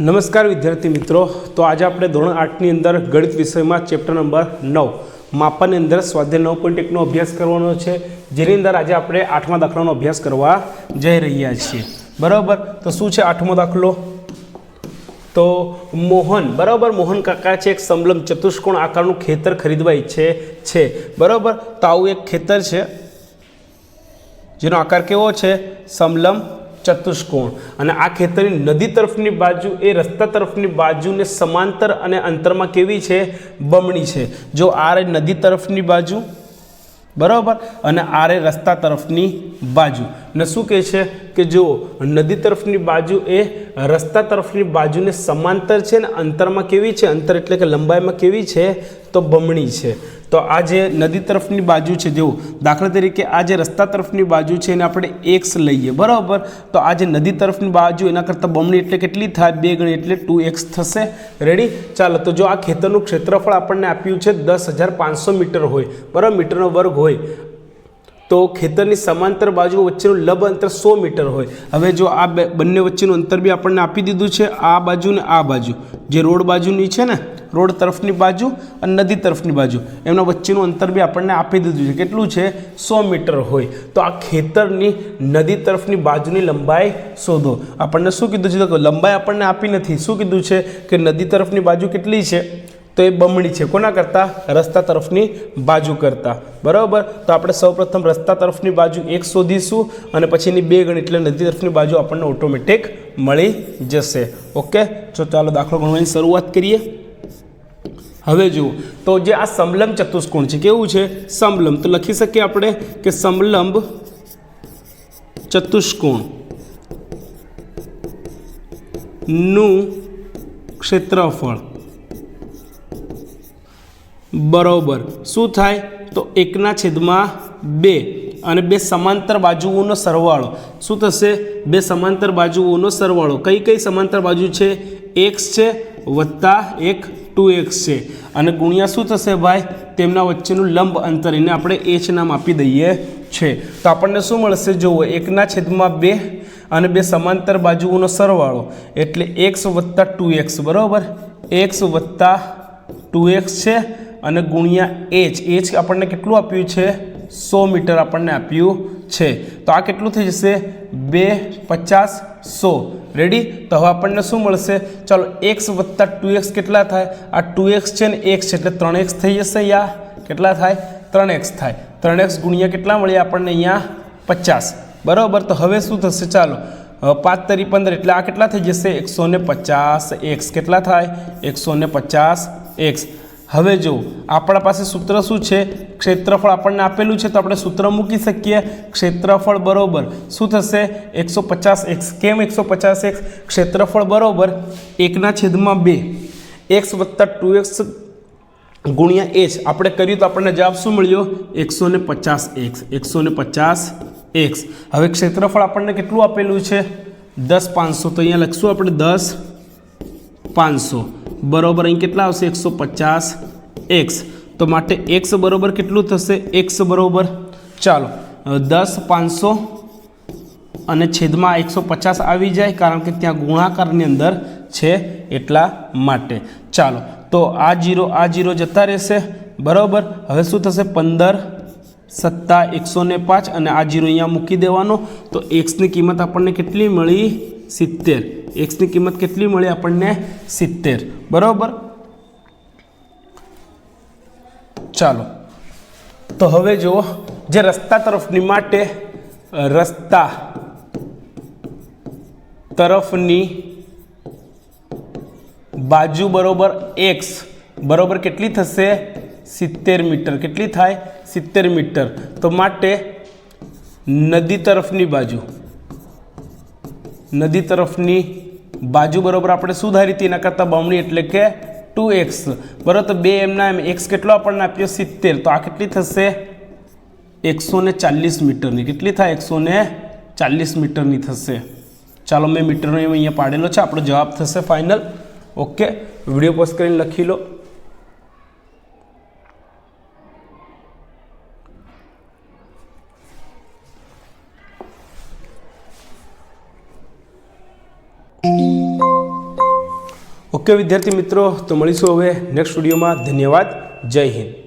નમસ્કાર વિદ્યાર્થી મિત્રો. તો આજે આપણે ધોરણ આઠની અંદર ગણિત વિષયમાં ચેપ્ટર નંબર નવ, માપનની અંદર સ્વાધ્યાય નવ પોઈન્ટ એકનો અભ્યાસ કરવાનો છે, જેની અંદર આજે આપણે આઠમા દાખલાનો અભ્યાસ કરવા જઈ રહ્યા છીએ. બરાબર? તો શું છે આઠમો દાખલો? તો મોહન, બરાબર? મોહન કાકા છે, એક સમલંબ ચતુષ્કોણ આકારનું ખેતર ખરીદવા ઈચ્છે છે. બરાબર? તો આવું એક ખેતર છે. જેનો આકાર કેવો છે? સમલમ ચતુષ્કોણ. અને આ ખેતરની નદી તરફની બાજુ એ રસ્તા તરફની બાજુને સમાંતર અને અંતરમાં કેવી છે? બમણી છે. જો આ નદી તરફની બાજુ, બરાબર? અને આ રસ્તા તરફની બાજુ. ને શું કહે છે? કે જો નદી તરફની બાજુ એ રસ્તા તરફની બાજુને સમાંતર છે ને અંતરમાં કેવી છે? અંતર એટલે કે લંબાઈમાં કેવી છે? તો બમણી છે. તો આ જે નદી તરફની બાજુ છે જેવું દાખલા તરીકે આ જે રસ્તા તરફની બાજુ છે એને આપણે એક્સ લઈએ, બરાબર? તો આ જે નદી તરફની બાજુ એના કરતાં બમણી એટલે કેટલી થાય? બે ગણી એટલે ટુ એક્સ થશે. રેડી ચાલો, તો જો આ ખેતરનું ક્ષેત્રફળ આપણને આપ્યું છે દસ હજાર પાંચસો મીટર હોય, બરાબર? મીટરનો વર્ગ હોય. તો ખેતરની સમાંતર બાજુ વચ્ચેનું લંબ અંતર સો મીટર હોય. હવે જો આ બંને વચ્ચેનું અંતર બી આપણને આપી દીધું છે, આ બાજુ ને આ બાજુ. જે રોડ બાજુની છે ને, રોડ તરફની બાજુ અને નદી તરફની બાજુ, એમના વચ્ચેનું અંતર બી આપણને આપી દીધું છે. કેટલું છે? સો મીટર હોય. તો આ ખેતરની નદી તરફની બાજુની લંબાઈ શોધો. આપણને શું કીધું છે? તો લંબાઈ આપણને આપી નથી. શું કીધું છે? કે નદી તરફની બાજુ કેટલી છે? તો એ બમણી છે. કોના કરતાં? રસ્તા તરફની બાજુ કરતાં. બરાબર? તો આપણે સૌપ્રથમ રસ્તા તરફની બાજુ એક શોધીશું અને પછી એની બે ગણ એટલે નદી તરફની બાજુ આપણને ઓટોમેટિક મળી જશે. ઓકે? તો ચાલો દાખલો ગણવાની શરૂઆત કરીએ. હવે જુઓ. તો જે આ સમલંબ ચતુષ્કોણ છે, કેવું છે? સમલંબ. તો લખી શકીએ આપણે કે સમલંબ ચતુષ્કોણનું ક્ષેત્રફળ. બરોબર. શું થાય? તો એકના છેદમાં બે અને બે સમાંતર બાજુઓનો સરવાળો. શું થશે? બે સમાંતર બાજુઓનો સરવાળો. કઈ કઈ સમાંતર બાજુ છે? એક્સ છે વત્તા એક ટુ એક્સ છે. અને ગુણ્યા શું થશે ભાઈ? તેમના વચ્ચેનું લંબ અંતર, એને આપણે એચ નામ આપી દઈએ છે. તો આપણને શું મળશે? જુઓ, એકના છેદમાં બે અને બે સમાંતર બાજુઓનો સરવાળો. એટલે એક્સ વત્તા ટુ એક્સ, બરાબર? એક્સ વત્તા ટુ એક્સ છે અને ગુણ્યા એચ. એચ આપણને કેટલું આપ્યું છે? સો મીટર આપણને આપ્યું છે. તો આ કેટલું થઈ જશે? બે પચાસ સો. રેડી તો હવે આપણને શું મળશે? ચાલો, એક્સ વત્તા ટુ એક્સ કેટલા થાય? આ ટુ એક્સ છે ને એક્સ છે એટલે ત્રણ એક્સ થઈ જશે યા કેટલા થાય? ત્રણ એક્સ થાય. ત્રણ એક્સ ગુણ્યા કેટલા મળ્યા આપણને અહીંયા? પચાસ. બરાબર? તો હવે શું થશે? ચાલો પાંચ તરી પંદર એટલે આ કેટલા થઈ જશે? એકસો ને પચાસ એક્સ. કેટલા થાય? એકસો ને પચાસ એક્સ. હવે જો, આપણા પાસે સૂત્ર શું છે? ક્ષેત્રફળ આપણને આપેલું છે તો આપણે સૂત્ર મૂકી શકીએ. ક્ષેત્રફળ બરોબર શું થશે? એકસો પચાસ એક્સ. કેમ એકસો પચાસ એક્સ? ક્ષેત્રફળ બરોબર એકના છેદમાં બે. એક્સ વત્તા ટુ એક્સ ગુણ્યા એચ. આપણે કર્યું તો આપણને જવાબ શું મળ્યો? એકસો ને પચાસ એક્સ. એકસો ને પચાસ એક્સ. હવે ક્ષેત્રફળ આપણને કેટલું આપેલું છે? દસ પાંચસો. તો અહીંયા લખશું આપણે દસ પાંચસો. બરોબર અહીં કેટલા આવશે? એકસો પચાસ. એક્સ. તો માટે એક્સ બરોબર કેટલું થશે? એક્સ બરોબર ચાલો. દસ, પાંચસો અને છેદમાં એકસો પચાસ આવી જાય કારણ કે ત્યાં ગુણાકારની અંદર છે એટલા માટે. ચાલો. તો આ જીરો આ જીરો જતા રહેશે. બરાબર? હવે શું થશે? પંદર સત્તા એકસો પાંચ અને આ જીરો અહીંયા મૂકી દેવાનો. તો એક્સની કિંમત આપણને કેટલી મળી? સિત્તેર. એક્સની કિંમત કેટલી મળી આપણને? સિત્તેર. બરાબર? ચાલો. તો હવે જુઓ, જે રસ્તા તરફની માટે, રસ્તા તરફની બાજુ બરોબર એક્સ બરોબર કેટલી થશે? સિત્તેર મીટર. કેટલી થાય? સિત્તેર મીટર. તો માટે નદી તરફની બાજુ, નદી તરફની બાજુ બરાબર આપણે શું ધારી હતી, એના કરતાં બમણી એટલે કે ટુ એક્સ બરાબર, તો બે એમના એમ એક્સ કેટલો આપણને આપ્યો? સિત્તેર. તો આ કેટલી થશે? એકસો ને ચાલીસ મીટરની. કેટલી થાય? એકસો ને ચાલીસ મીટરની થશે. ચાલો, મેં મીટરનો એમ અહીંયા પાડેલો છે. આપણો જવાબ થશે ફાઇનલ ઓકે વીડિયો પોસ્ટ કરીને લખી લો. ઓકે વિદ્યાર્થી મિત્રો તો મળીશું હવે નેક્સ્ટ વિડીયોમાં ધન્યવાદ. જય હિન્દ.